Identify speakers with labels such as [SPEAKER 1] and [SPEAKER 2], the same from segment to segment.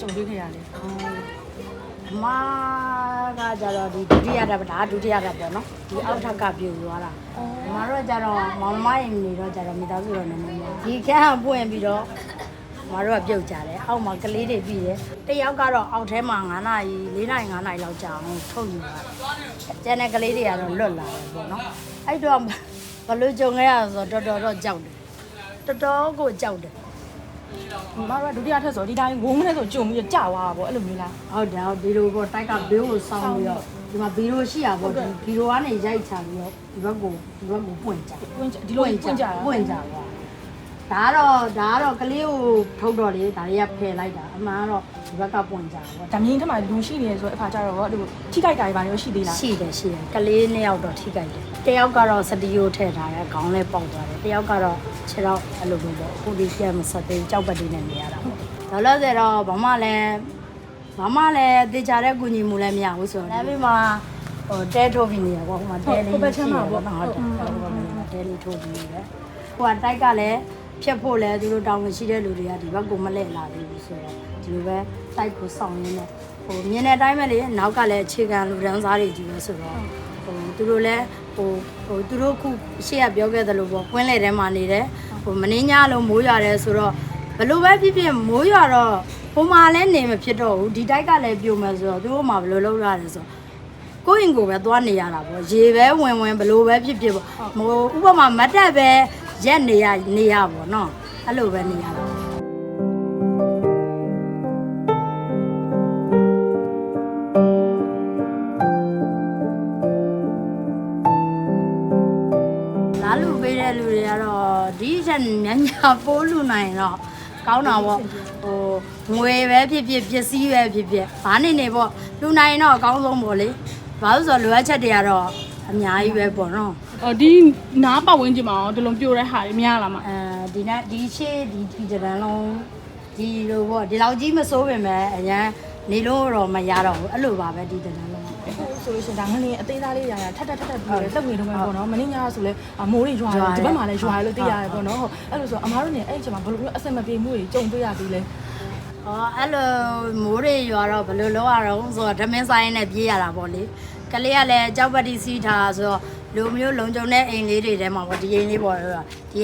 [SPEAKER 1] ကြုံတွေ့ခဲ့ရလဲ
[SPEAKER 2] အမကကြတော့ဒီဒုတိယဓာတ်ဒါဒုတိယဓာတ်ပေါ့နော်ဒီအောက်ထပ်ကပြိုသွားတာအမတို့ကကြတော့မောင်မရင်နေတော့ကြတော့မိသားစုတော့နည်းနည်းများဒီကန်းပွင့်ပြီးတော့မတို့ကပြုတ်ကြတယ်အောက်မှာကလေးတွေပြီးတယ်တယောက်ကတော့အောက်ထဲမှာ9နာရီ4နာရီ5နာရီလောက်ကြာအောင်ထုတ်ယူတာကျန်တဲ့ကလေးတွေကတော့လွတ်လာတယ်ပေါ့နော်အဲ့တော့ဘလို့ကြုံခဲ့ရဆိုတော့တော်တော်တော့ကြောက်တယ်တော်တော်ကိုကြောက်တယ်
[SPEAKER 1] မတို့ကဒုတိယထက်ဆိုဒီတိုင်းဝုန်းနဲ့ဆိုကြုံပြီးကြာသွားတာပေါ့အဲ့လိုမျိုးလား
[SPEAKER 2] ဟုတ်တယ်ဟုတ်ဒီလိုပေါ့တိုက်ကဘေးကိုစောင်းပြီးတော့ဒီမှာဘီရိုရှိရပေါ့ဒီဘီရိုကနေရိုက်ချပြီးတော့ဒီဘက်ကိုဒီဘက်ကိုပွင့်ကြ
[SPEAKER 1] ပွင့်ဒီလိုပွင့်ကြတာ
[SPEAKER 2] ပွင့်ကြပါဒါကတော့ဒါကတော့ကလေးကိုထုတ်တော့လေဒါတွေကဖယ်လိုက်တာအမှန်ကတော့ဒီဘက်ကပွင့်ကြပါပေါ့
[SPEAKER 1] ဓမြင်းထက်မှာလူရှိနေရဆိုအခါကျတော့အဲ့လိုထိခိုက်တာတွေပါရောရှိသေးလား
[SPEAKER 2] ရှိတယ်ရှိတယ်ကလေးနှစ်ယောက်တော့ထိကြိုက်တယ်တယောက်ကတော့စတီယိုထည့်ထားတယ်ခေါင်းလေးပေါက်သွားတယ်တယောက်ကတော့ခြေတော့အဲ့လိုမျိုးပေါ့ကိုဒီပြတ်မဆက်သေးကြောက်ပတ်သေးနဲ့နေရတာပေါ့ဒါလို့ဆိုတော့ဘာမှလည်းဘာမှလည်းတေချာတဲ့ကုညီမှုလည်းမရဘူးဆိုတော့ဒါပေမဲ့ဟိုတဲထိုးပြီးနေရပေါ့ဟိုမှာတဲလေးဟုတ်တယ်ဟုတ်တယ်တဲလေးထိုးပြီးနေတယ်ဟိုကတိုက်ကလည်းဖြတ်ဖို့လဲသူတို့တောင်းဝင်ရှိတဲ့လူတွေကဒီဘက်ကိုမလဲ့လာသေးဘူးဆိုတော့ဒီလိုပဲတိုက်ကိုစောင့်ရင်းနဲ့ဟိုမြင်တဲ့အတိုင်းပဲလေနောက်ကလည်းအခြေခံလူဒန်းစားတွေကြီးပဲဆိုတော့ဟိုသူတို့လည်း ဟိုဟိုသူတို့ခုရှေ့ကပြောခဲ့သလိုပေါ့ကွင်းလေထဲမှာနေတယ်ဟိုမင်းညလုံးမိုးရတယ်ဆိုတော့ဘလို့ပဲဖြစ်ဖြစ်မိုးရတော့ဟိုမှာလည်းနေမဖြစ်တော့ဘူးဒီတိုက်ကလည်းပြိုမယ်ဆိုတော့သူတို့မှဘလို့လုပ်ရတယ်ဆိုတော့ကိုယ့်ရင်ကိုယ်ပဲသွားနေရတာပေါ့ရေပဲဝင်ဝင်ဘလို့ပဲဖြစ်ဖြစ်ပေါ့ဟိုဥပမာမတ်တက်ပဲရက်နေရနေရပေါ့နော်အဲ့လိုပဲနေရတာ လာလူပေးတဲ့လူတွေကတော့ဒီချက်ညညာပိုးလူနိုင်တော့ကောင်းတာပေါ့ဟိုငွေပဲဖြစ်ဖြစ်ပစ္စည်းပဲဖြစ်ဖြစ်ဘာနေနေပေါ့လူနိုင်တော့အကောင်းဆုံးပေါ့လေဘာလို့ဆိုတော့လိုအပ်ချက်တွေကတော့အများကြီးပဲပေါ့နော်
[SPEAKER 3] အော်ဒီနားပတ်ဝန်းကျင်မှာရောဒီလိုပြိုတဲ့ဟာတွေများလားမ
[SPEAKER 2] အဲဒီနေ့ဒီရှေ့ဒီဒီတရန်လုံးဒီလိုပေါ့ဒီလောက်ကြီးမစိုးပင်ပဲအရန်နေလို့တော့မရတော့ဘူးအဲ့လိုပါပဲဒီတရန်လုံးက
[SPEAKER 1] ဆိုလို့ရှိရင်ဒါငလင်းအသေးသားလေးရာရာထက်ထက်ထက်ထက်ပြီးတော့တက်ဝင်တော့မယ်ပေါ့နော်မင်းညဆိုလဲမိုးတွေရွာတယ်ဒီဘက်မှာလည်းရွာရလို့သိရတယ်ပေါ့နော်ဟုတ်အဲ့လိုဆိုအမားတို့နေအဲ့ဒီချိန်မှာဘယ်လိုမျိုးအဆင်မပြေမှုတွေကြုံတွေ့ရသေးလဲ။
[SPEAKER 2] အော်အဲ့လိုမိုးတွေရွာတော့ဘယ်လိုလုပ်ရတော့ဆိုတော့ဓမင်းဆိုင်နဲ့ပြေးရတာပေါ့လေ။ကလေးကလည်းကြောက်ပတ်တီစီးထားဆိုတော့လူမျိုးလုံခြုံတဲ့အိမ်လေးတွေထဲမှာပေါ့ဒီအိမ်လေးပေါ့ဒီ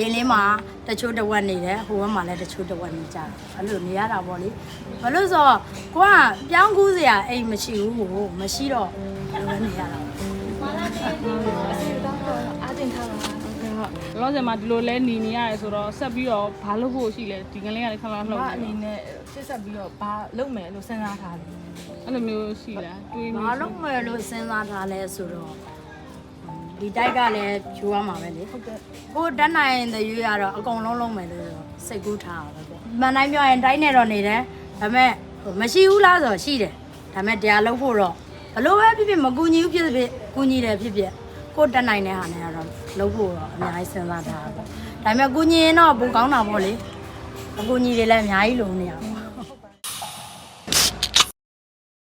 [SPEAKER 2] အိမ်လေးမှာတချို့တစ်ဝက်နေတယ်ဟိုဘက်မှာလည်းတချို့တစ်ဝက်နေကြတယ်။အဲ့လိုနေရတာပေါ့လေ။ဘာလို့ဆိုတော့ကိုကပြောင်းကူးစရာအိမ်မရှိဘူးကိုမရှိတော့ ဘယ်လိုနေရတာလဲ။
[SPEAKER 1] အားတင်ထားတာ
[SPEAKER 3] လောဆယ်မှာဒီလိုလဲหนีနေရတယ်ဆိုတော့ဆက်ပြီးတော့ဘာလုပ်ဖို့ရှိလဲဒီကလေးကလည်းခဏလောက်
[SPEAKER 1] မ
[SPEAKER 3] လှုပ်
[SPEAKER 1] အနေ
[SPEAKER 3] နေ
[SPEAKER 1] နဲ့စစ်ဆက်ပြီးတော့ဘာလုပ်မယ်လို့စဉ်းစားထားတယ်
[SPEAKER 3] အဲ့လိုမျိုးရှိလားတွေး
[SPEAKER 2] ဘာ
[SPEAKER 3] မျိုး
[SPEAKER 2] လို့မလို့စဉ်းစားထားလဲဆိုတော့ဒီတိုက်ကလည်းဖြူရမှာပဲလေ
[SPEAKER 1] ဟုတ်ကဲ့
[SPEAKER 2] ကိုတက်နိုင်တဲ့ရွေးရတော့အကုန်လုံးလုံးမယ်လို့စိတ်ကူးထားတာပဲပေါ့မန်တိုင်းပြောရင်တိုင်းနေတော့နေတယ်ဒါပေမဲ့ဟိုမရှိဘူးလားဆိုတော့ရှိတယ်ဒါပေမဲ့တရားလုံးဖို့တော့ ဘလို့ပဲဖြစ်ဖြစ်မကူညီဘူးဖြစ်ဖြစ်ကူညီတယ်ဖြစ်ဖြစ်ကိုတက်နိုင်တဲ့ဟာနဲ့ကတော့လုံးဖို့တော့အများကြီးစဉ်းစားထားတာပေါ့ဒါပေမဲ့ကူညီရင်တော့ပိုကောင်းတာပေါ့လေအကူညီတွေလည်းအများကြီးလိုနေရအောင်